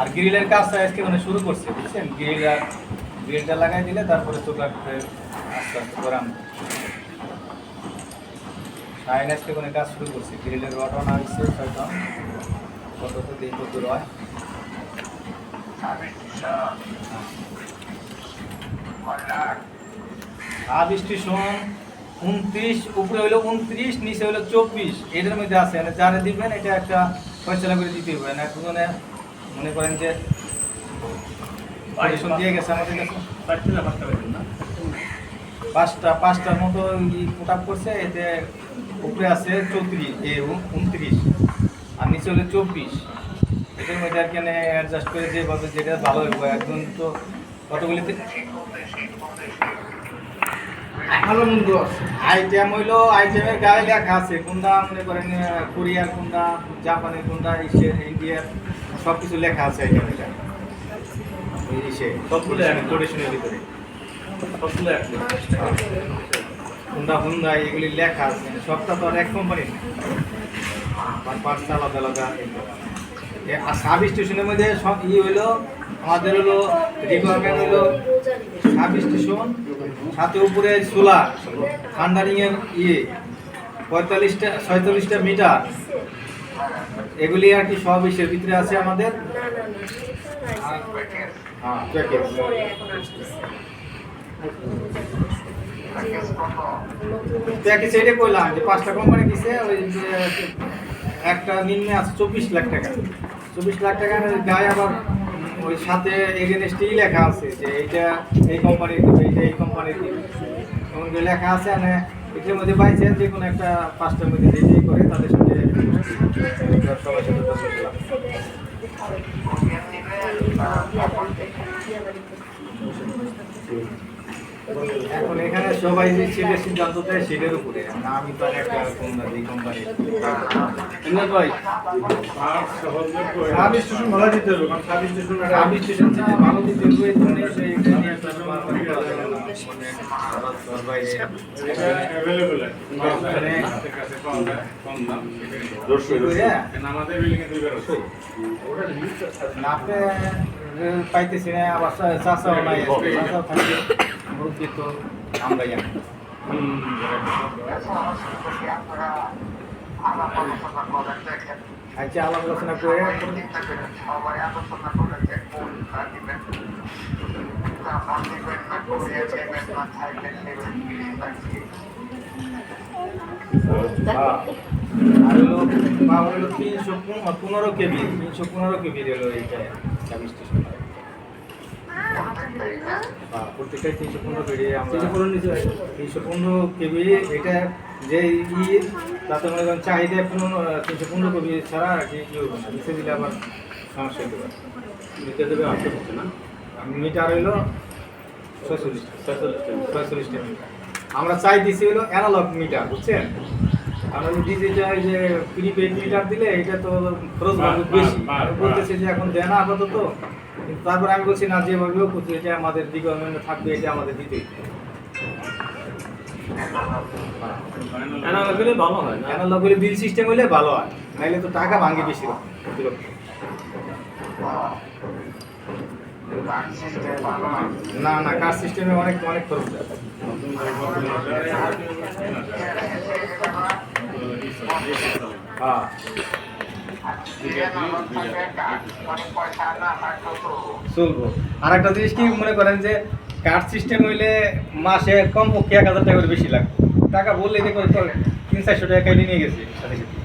আর গ্রিলের কাজটা আজকে মানে শুরু করছে, বুঝছেন? গ্রিল আর গ্রিলটা লাগাই দিলে তারপরে চোখটা আস্তে আস্তে করান সাইন আজকে কোনো কাজ শুরু করছে। গ্রিলের আনা হয়েছে ছয়টা কত তো দিই কত রয় সাব স্টেশন উনত্রিশ উপরে হলো উনত্রিশ নিচে হলো চব্বিশ। এটার মধ্যে আছে মানে যারা দিবেন এটা একটা ফয়সলা করে দিতে হবে। না এখন মানে মনে করেন যে দিয়ে গেছে আমাদের কাছে। পাঁচটা পাঁচটার মতো পুট আপ করছে এতে উপরে আছে চৌত্রিশ এ উনত্রিশ আর নিচে হলো চব্বিশ। এটার মধ্যে আর কেন অ্যাডজাস্ট করে যেভাবে যেটা ভালো হবে একজন তো কতগুলিতে ভালো মন্দ আছে। আইটেম হইল আইটেমের গায়ে লেখা আছে কোনটা মনে করেন কোরিয়ার কোনটা জাপানের কোনটা এশিয়ার ইন্ডিয়ার সব কিছু লেখা আছে আইটেমের গায়ে ইসে সবগুলো। কোটেশনের ভিতরে। সবগুলো হুন্ডা হুন্ডা এগুলি লেখা আছে। সবটা তো আর এক কোম্পানি পার্টস আলাদা। আলাদা আর সাব স্টেশনের মধ্যে সব ই হইল আমাদের হলো রিকোয়ারমেন্ট হইল সাব স্টেশন সাথে উপরে সোলার থান্ডারিং ইয়ে পঁয়তাল্লিশটা ছয়চল্লিশটা মিটার। এগুলি আর কি সব ইসের ভিতরে আছে আমাদের। প্যাকেজ এটা কইলাম যে পাঁচটা কোম্পানি দিছে, ওই একটা নিম্নে আছে চব্বিশ লাখ টাকা। চব্বিশ লাখ টাকার গায়ে আবার ওই সাথে এগেনস্টেই লেখা আছে যে এইটা এই কোম্পানির দিবে, এইটা এই কোম্পানির দিবে। এমন করে লেখা আছে মানে এটির মধ্যে পাইছে যে কোনো একটা পাঁচটার মধ্যে যে যেই করে তাদের সাথে সবার সাথে Thank বললাম। এখন এখানে সবাই যে সেটের সিদ্ধান্ত দেয় সেটের উপরে। আমি তো একটা কোম্পানি কোম্পানি ভাই। সাব স্টেশন ভালো দিতে হবে কারণ সাব স্টেশন সাব স্টেশন ভালো দিতে হবে। মানে আহ, পাইতেছি না আবার চা- নাই মুরব্বী তো আমরা জানি। আচ্ছা আলোচনা করে। পনেরো- কেবি তিনশো পনেরো কেবি হলো এইটা সাব স্টেশন। হ্যাঁ, প্রত্যেকটাই তিনশো পনেরো কেবি আমরা তিনশো পনেরো কেবি এটা যে ই তাতে মনে করেন চাহিদা পনেরো তিনশো পনেরো কেবি ছাড়া আর কি হবে না। নিচে দিলে আবার সমস্যা হতে পারে। দেবে আসতে না। মিটার হইল ছয়চল্লিশ আমরা চাই দিছি হলো অ্যানালগ মিটার বুঝছেন? যদি ডিজিটাল যে প্রিপেড মিটার দিলে এটা তো খরচ বেশি। বলতেছি যে এখন দেয় না আপাতত। কিন্তু তারপরে আমি বলছি না যেভাবে হোক এটা আমাদের রিকোয়ারমেন্ট থাকবে এটা আমাদের দিতেই অ্যানালগ হলে ভালো হয় না? অ্যানালগ হলে বিল সিস্টেম হলে ভালো হয় নাইলে তো টাকা ভাঙে বেশি না না কার সিস্টেমে অনেক অনেক খরচ যায় আর একটা জিনিস কি মনে করেন যে কার্ড সিস্টেম হইলে মাসে কম পক্ষে এক হাজার টাকা বেশি লাগবে? টাকা বললে তিন চারশো টাকা নিয়ে গেছে। সাথে সাথে